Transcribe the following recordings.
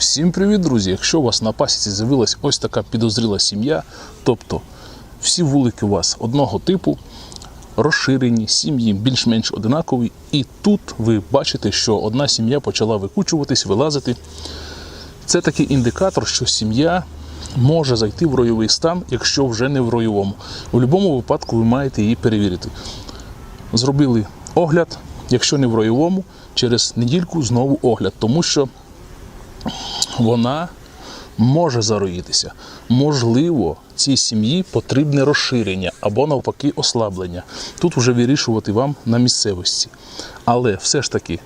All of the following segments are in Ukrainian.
Всім привіт, друзі! Якщо у вас на пасіці з'явилась ось така підозріла сім'я, тобто всі вулики у вас одного типу, розширені, сім'ї більш-менш одинакові, і тут ви бачите, що одна сім'я почала викучуватись, вилазити. Це такий індикатор, що сім'я може зайти в ройовий стан, якщо вже не в ройовому. У будь-якому випадку ви маєте її перевірити. Зробили огляд, якщо не в ройовому, через недільку знову огляд, тому що вона може зароїтися. Можливо, цій сім'ї потрібне розширення або навпаки ослаблення. Тут вже вирішувати вам на місцевості. Але все ж таки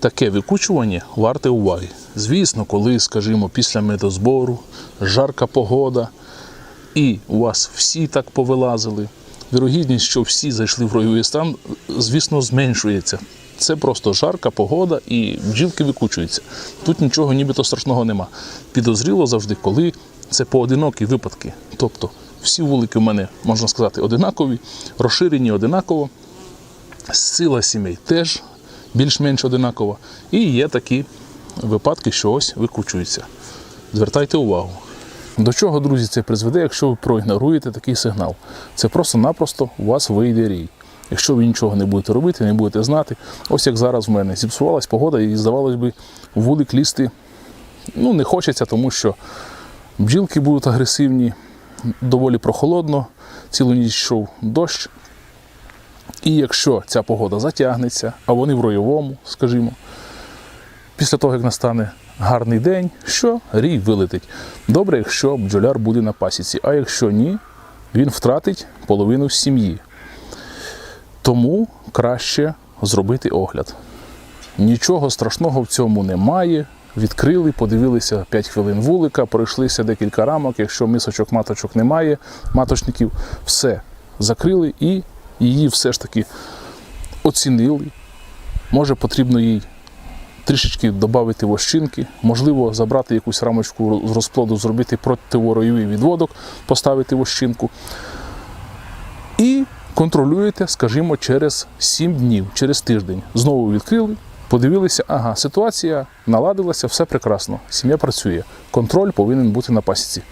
таке викучування варте уваги. Звісно, коли, скажімо, після медозбору, жарка погода, і у вас всі так повилазили. Вірогідність, що всі зайшли в ройовий стан, звісно, зменшується. Це просто жарка погода і бджілки викучуються. Тут нічого нібито страшного нема. Підозріло завжди, коли це поодинокі випадки. Тобто всі вулики в мене, можна сказати, одинакові, розширені одинаково, сила сімей теж більш-менш одинакова. І є такі випадки, що ось викучуються. Звертайте увагу. До чого, друзі, це призведе, якщо ви проігноруєте такий сигнал? Це просто-напросто у вас вийде рій. Якщо ви нічого не будете робити, не будете знати, ось як зараз в мене зіпсувалась погода, і здавалось би, вулик лізти ну, не хочеться, тому що бджілки будуть агресивні, доволі прохолодно, цілу ніч йшов дощ. І якщо ця погода затягнеться, а вони в ройовому, скажімо, після того, як настане гарний день, що рій вилетить. Добре, якщо бджоляр буде на пасіці, а якщо ні, він втратить половину сім'ї. Тому краще зробити огляд. Нічого страшного в цьому немає. Відкрили, подивилися 5 хвилин вулика, пройшлися декілька рамок. Якщо мисочок, маточок немає, маточників, все закрили і її все ж таки оцінили. Може, потрібно їй трішечки додати вощинки, можливо, забрати якусь рамочку з розплоду, зробити противоройовий відводок, поставити вощинку. Контролюєте, скажімо, через 7 днів, через тиждень. Знову відкрили, подивилися, ага, ситуація наладилася, все прекрасно. Сім'я працює. Контроль повинен бути на пасіці.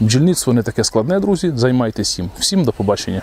Бджільництво не таке складне, друзі. Займайтесь їм. Всім до побачення.